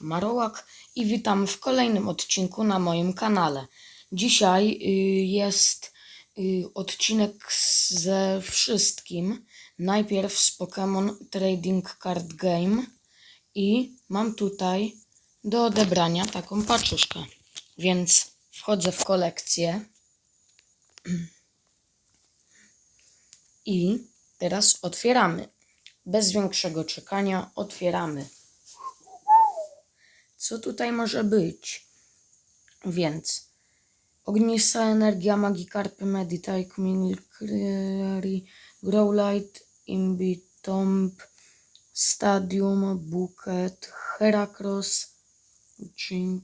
Marołak i witam w kolejnym odcinku na moim kanale. Dzisiaj y, jest y, odcinek ze wszystkim. Najpierw z Pokémon Trading Card Game i mam tutaj do odebrania taką paczuszkę. Więc wchodzę w kolekcję i teraz otwieramy. Bez większego czekania otwieramy. Co tutaj może być? Więc ognista energia Magikarpy, Meditite, Mimikry, Growlite, Imbitomb, Stadium, Buket, Heracross, Jin-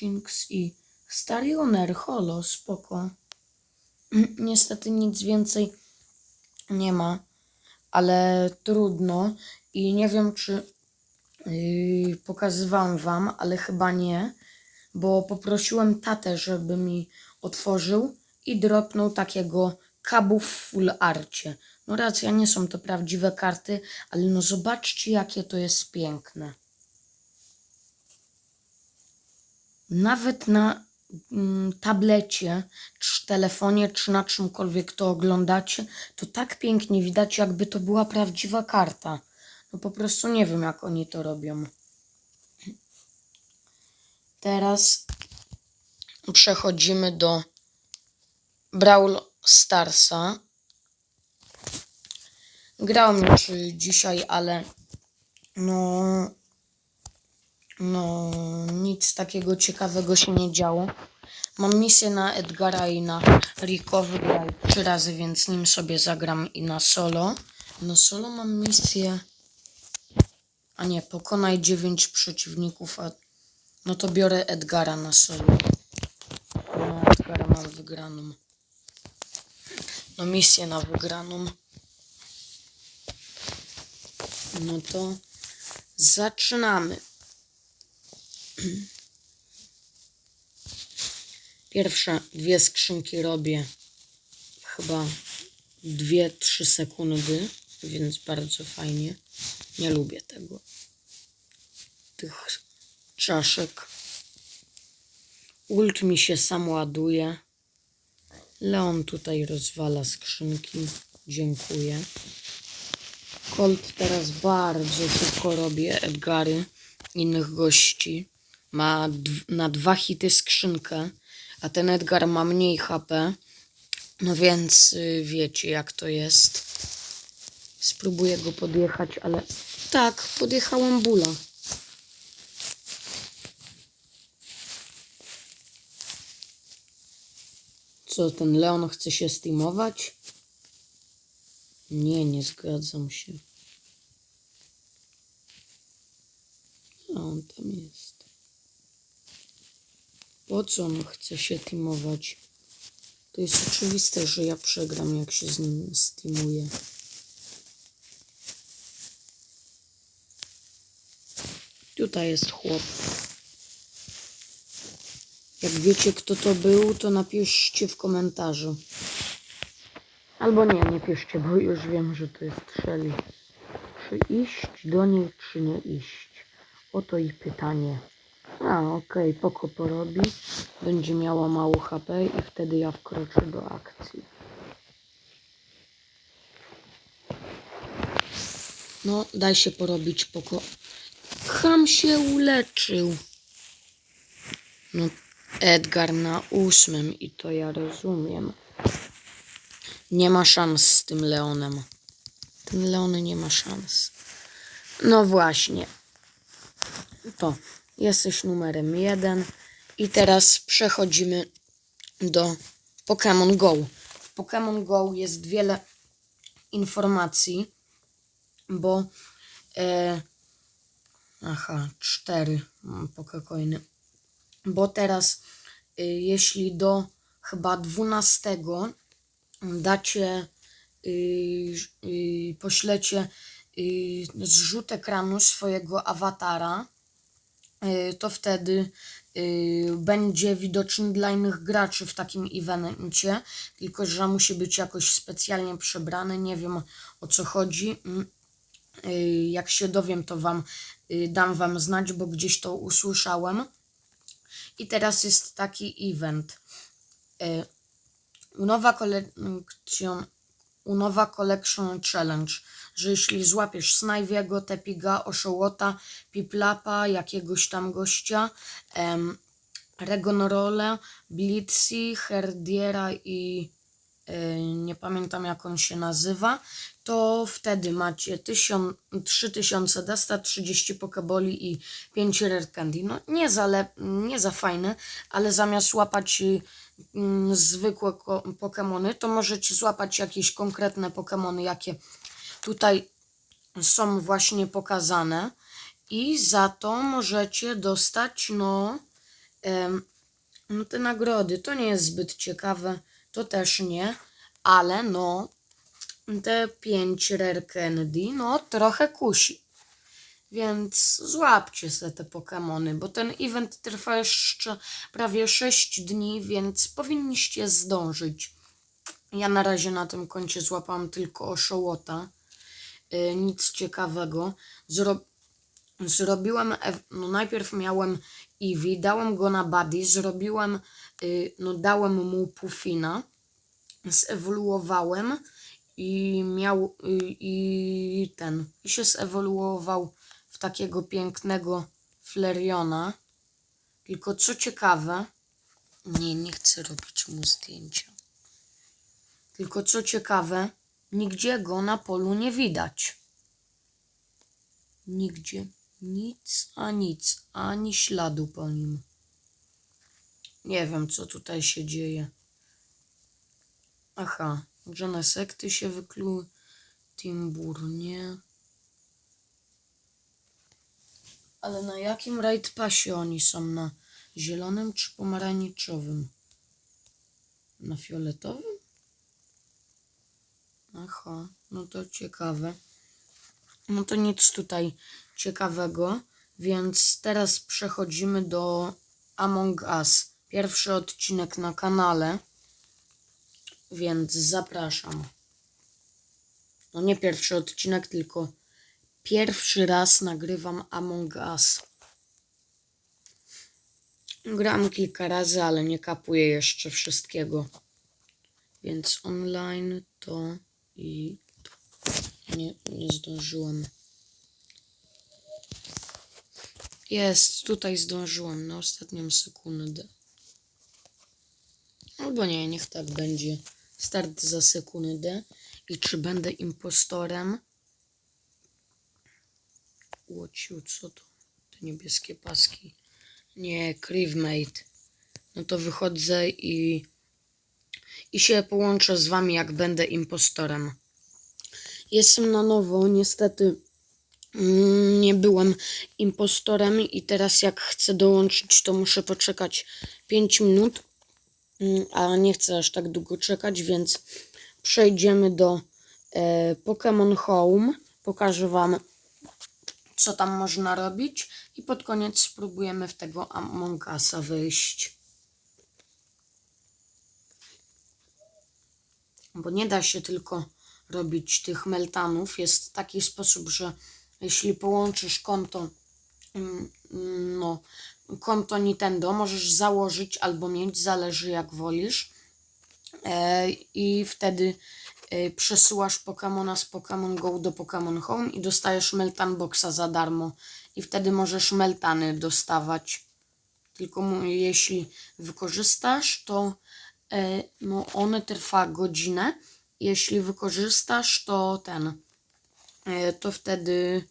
Jinx i Starioner, holo, spoko. Niestety nic więcej nie ma, ale trudno i nie wiem czy Yy, pokazywałam wam, ale chyba nie, bo poprosiłem tatę, żeby mi otworzył i dropnął takiego kabu w full arcie. No racja, nie są to prawdziwe karty, ale no zobaczcie jakie to jest piękne. Nawet na mm, tablecie, czy telefonie, czy na czymkolwiek to oglądacie, to tak pięknie widać, jakby to była prawdziwa karta. No po prostu nie wiem, jak oni to robią. Teraz przechodzimy do Brawl Starsa. Grałem już dzisiaj, ale no, no nic takiego ciekawego się nie działo. Mam misję na Edgara i na Rico. Wygrali trzy razy, więc nim sobie zagram i na solo. Na solo mam misję a nie, pokonaj 9 przeciwników, a no to biorę Edgara na solo. No, Edgara mam wygraną. No, misję na wygraną. No to zaczynamy. Pierwsze dwie skrzynki robię chyba 2-3 sekundy, więc bardzo fajnie. Nie lubię tego. Tych czaszek. Ult mi się sam ładuje. Leon tutaj rozwala skrzynki. Dziękuję. Colt teraz bardzo szybko robi Edgary innych gości. Ma na dwa hity skrzynkę, a ten Edgar ma mniej HP. No więc y, wiecie jak to jest. Spróbuję go podjechać, ale tak, podjechałem bóla. Co, ten Leon chce się steamować? Nie, nie zgadzam się. A on tam jest. Po co on chce się teamować? To jest oczywiste, że ja przegram, jak się z nim steamuję. Tutaj jest chłop. Jak wiecie, kto to był, to napiszcie w komentarzu. Albo nie, nie piszcie, bo już wiem, że to jest Shelly. Czy iść do niej, czy nie iść? Oto i pytanie. A, okej, poko porobi. Będzie miała mało HP i wtedy ja wkroczę do akcji. No, daj się porobić poko. Ham się uleczył. No, Edgar na ósmym i to ja rozumiem. Nie ma szans z tym Leonem. Ten Leon nie ma szans. No właśnie. To jesteś numerem jeden. I teraz przechodzimy do Pokémon Go. W Pokémon Go jest wiele informacji, bo e, Aha, cztery pokecoiny. Bo teraz, y, jeśli do chyba 12 dacie, y, y, poślecie zrzut ekranu swojego awatara, to wtedy będzie widoczny dla innych graczy w takim evencie, tylko że musi być jakoś specjalnie przebrany, nie wiem o co chodzi. Mm, Jak się dowiem, to Wam dam wam znać, bo gdzieś to usłyszałem. I teraz jest taki event. Y, Unowa Collection, Unowa Collection Challenge, że jeśli złapiesz Snajwiego, Tepiga, Oszołota, Piplapa, jakiegoś tam gościa, em, Blitzy, Herdiera i y, nie pamiętam jak on się nazywa, to wtedy macie 1000, 3000 Dasta, 30 Pokeboli i 5 Rare Candy. No nie za, lep, nie za fajne, ale zamiast łapać y, mm, zwykłe Pokemony, to możecie złapać jakieś konkretne Pokemony, jakie tutaj są właśnie pokazane i za to możecie dostać no, em, no te nagrody. To nie jest zbyt ciekawe, to też nie, ale no te 5 Rare Candy no trochę kusi. Więc złapcie se te Pokemony, bo ten event trwa jeszcze prawie 6 dni, więc powinniście zdążyć. Ja na razie na tym koncie złapałam tylko oszołota. Yy, nic ciekawego. Zro... Zrobiłem, no najpierw miałem Eevee, dałem go na Buddy, zrobiłem, yy, no dałem mu Puffina, zewoluowałem i miał, yy, i ten, i się zewoluował w takiego pięknego Flareona. Tylko co ciekawe, nie, nie chcę robić mu zdjęcia. Tylko co ciekawe, nigdzie go na polu nie widać. Nigdzie nic a nic, ani śladu po nim. Nie wiem, co tutaj się dzieje. Aha, Genesekty się wykluły, Timbur nie. Ale na jakim raid pasie oni są? Na zielonym czy pomarańczowym? Na fioletowym? Aha, no to ciekawe. No to nic tutaj ciekawego, więc teraz przechodzimy do Among Us. Pierwszy odcinek na kanale, więc zapraszam. No nie pierwszy odcinek, tylko pierwszy raz nagrywam Among Us. Gram kilka razy, ale nie kapuję jeszcze wszystkiego. Więc online to i nie, nie zdążyłem. Jest, tutaj zdążyłem na ostatnią sekundę. Albo nie, niech tak będzie. Start za sekundę. I czy będę impostorem? Łociu, co to? Te niebieskie paski. Nie, Crewmate. No to wychodzę i i się połączę z wami, jak będę impostorem. Jestem na nowo, niestety nie byłem impostorem i teraz jak chcę dołączyć, to muszę poczekać 5 minut, Mm, a nie chcę aż tak długo czekać, więc przejdziemy do e, Pokémon Home. Pokażę wam, co tam można robić i pod koniec spróbujemy w tego Among Usa wyjść. bo nie da się tylko robić tych meltanów. Jest taki sposób, że jeśli połączysz konto, mm, mm, no, konto Nintendo, możesz założyć albo mieć, zależy jak wolisz. E, I wtedy e, przesyłasz Pokemona z Pokémon Go do Pokémon Home i dostajesz Meltan Boxa za darmo. I wtedy możesz Meltany dostawać. Tylko jeśli wykorzystasz, to e, no one trwa godzinę. Jeśli wykorzystasz, to ten, to wtedy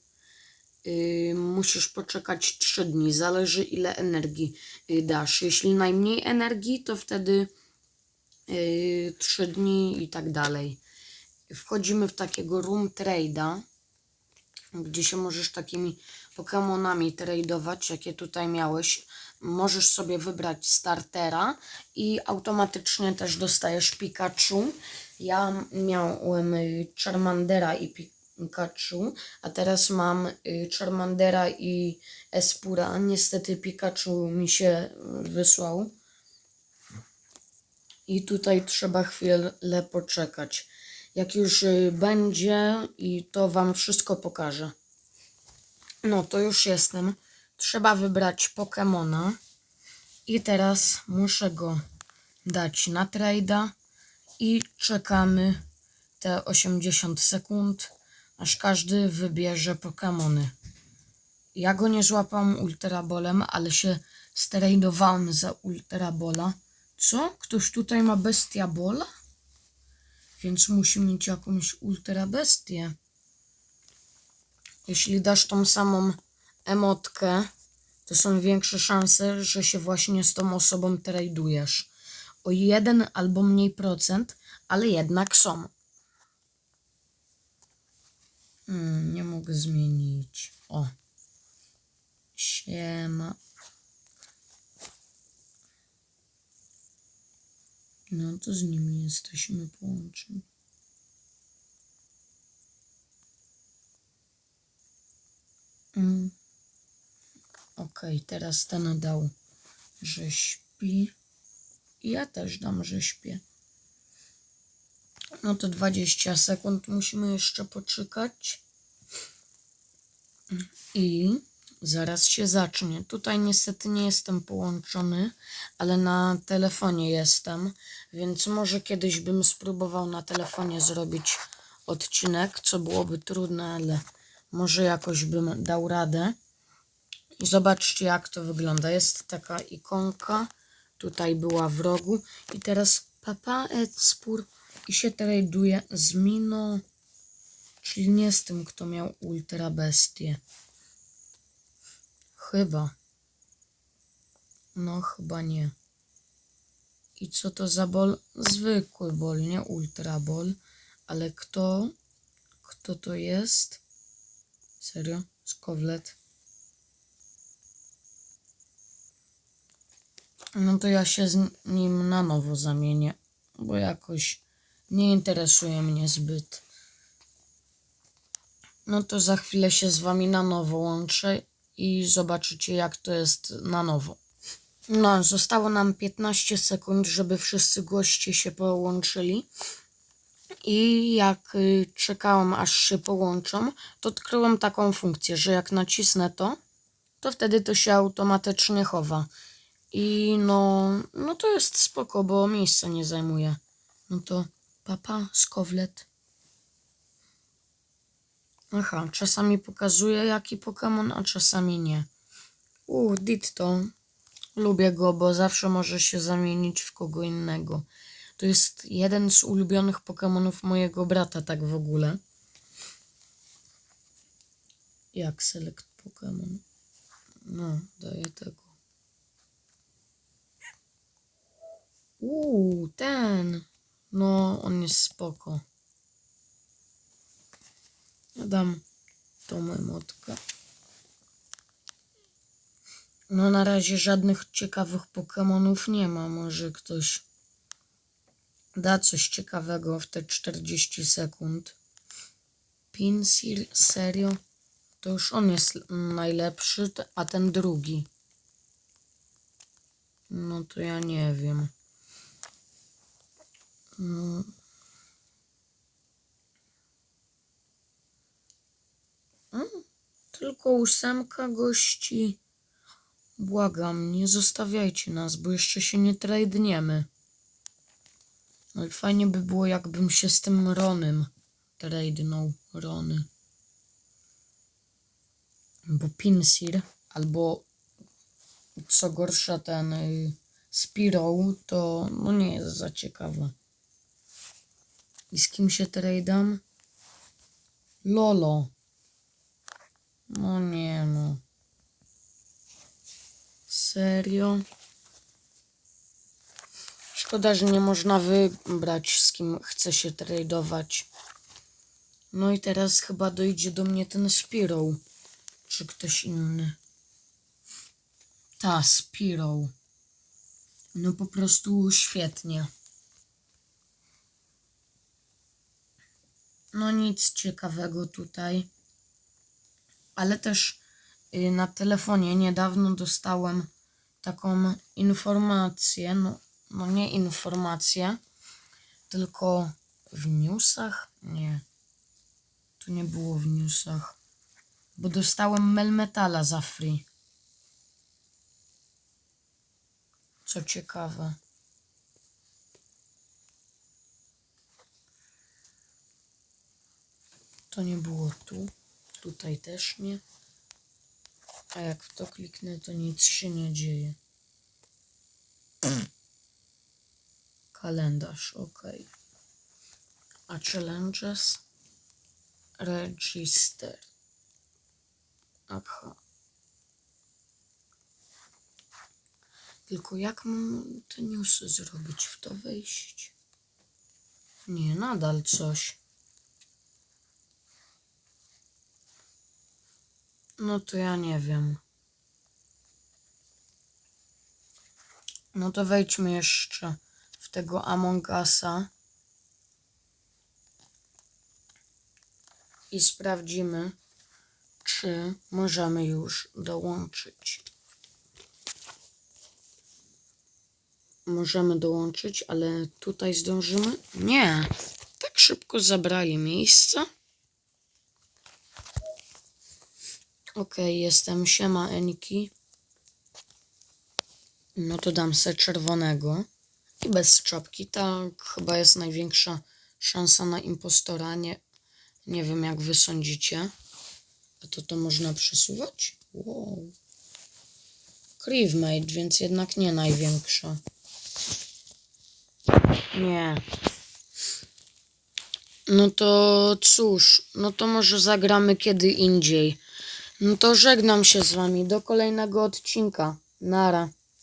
musisz poczekać 3 dni. Zależy ile energii y, dasz. Jeśli najmniej energii, to wtedy y, 3 dni i tak dalej. Wchodzimy w takiego room trade'a, gdzie się możesz takimi Pokemonami tradeować, jakie tutaj miałeś. Możesz sobie wybrać startera i automatycznie też dostajesz Pikachu. Ja miałem y, Charmandera i Pikachu, a teraz mam y, Charmandera i Espura. Niestety Pikachu mi się y, wysłał. I tutaj trzeba chwilę poczekać. Jak już y, będzie, i to Wam wszystko pokażę. No to już jestem. Trzeba wybrać Pokemona. I teraz muszę go dać na trade'a. I czekamy te 80 sekund, aż każdy wybierze Pokemony. Ja go nie złapałam Ultrabolem, ale się strajdowałem za Ultrabola. Co? Ktoś tutaj ma Bestia Bola? Więc musi mieć jakąś Ultra Bestię. Jeśli dasz tą samą emotkę, to są większe szanse, że się właśnie z tą osobą tradujesz. O jeden albo mniej procent, ale jednak są. Hmm, nie mogę zmienić. O. Siema. No to z nim jesteśmy połączeni. Mm. Okej, teraz ten dał, że śpi. Ja też dam, że śpię. No to 20 sekund musimy jeszcze poczekać. I zaraz się zacznie. Tutaj niestety nie jestem połączony, ale na telefonie jestem, więc może kiedyś bym spróbował na telefonie zrobić odcinek, co byłoby trudne, ale może jakoś bym dał radę. I zobaczcie, jak to wygląda. Jest taka ikonka, tutaj była w rogu i teraz Papa Spur i się traduje z Mino, czyli nie z tym, kto miał Ultra Bestię. Chyba. No, chyba nie. I co to za bol? Zwykły bol, nie ultra bol. Ale kto? Kto to jest? Serio? Skowlet? No to ja się z nim na nowo zamienię, bo jakoś nie interesuje mnie zbyt. No to za chwilę się z wami na nowo łączę i zobaczycie jak to jest na nowo. No, zostało nam 15 sekund, żeby wszyscy goście się połączyli. I jak y, czekałam aż się połączą, to odkryłem taką funkcję, że jak nacisnę to, to wtedy to się automatycznie chowa. I no, no to jest spoko, bo miejsca nie zajmuje. No to papa, skowlet. Aha, czasami pokazuje jaki Pokémon, a czasami nie. Uuu, Ditto. Lubię go, bo zawsze może się zamienić w kogo innego. To jest jeden z ulubionych Pokémonów mojego brata, tak w ogóle. Jak select Pokémon? No, daję tego. Uuu, ten. No, on jest spoko. Ja dam tą emotkę. No na razie żadnych ciekawych Pokemonów nie ma. Może ktoś da coś ciekawego w te 40 sekund. Pinsir, serio? To już on jest najlepszy, a ten drugi. No to ja nie wiem. No. Mm, Tylko ósemka gości. Błagam, nie zostawiajcie nas, bo jeszcze się nie tradniemy. Ale fajnie by było, jakbym się z tym Ronem tradnął. Rony. Bo Pinsir, albo co gorsza ten y, Spiro, to no nie jest za ciekawe. I z kim się tradam? Lolo. No nie no. Serio? Szkoda, że nie można wybrać z kim chce się tradować. No i teraz chyba dojdzie do mnie ten Spiro. Czy ktoś inny? Ta, Spiro. No po prostu świetnie. No nic ciekawego tutaj. Ale też y, na telefonie niedawno dostałem taką informację, no, no nie informację, tylko w newsach? Nie. To nie było w newsach. Bo dostałem Melmetala za free. Co ciekawe. To nie było tu. Tutaj też nie. A jak w to kliknę, to nic się nie dzieje. Kalendarz, ok. A challenges? Register. Aha. Tylko jak mam te newsy zrobić? W to wejść? Nie, nadal coś. No to ja nie wiem. No to wejdźmy jeszcze w tego Among Usa. I sprawdzimy, czy możemy już dołączyć. Możemy dołączyć, ale tutaj zdążymy? Nie. Tak szybko zabrali miejsce. Okej, jestem. Siema, Eniki. No to dam se czerwonego. I bez czapki. Tak chyba jest największa szansa na impostora. Nie, nie wiem, jak wy sądzicie. A to to można przesuwać? Wow. Creevemate, więc jednak nie największa. Nie. No to cóż, no to może zagramy kiedy indziej. No to żegnam się z wami do kolejnego odcinka. Nara.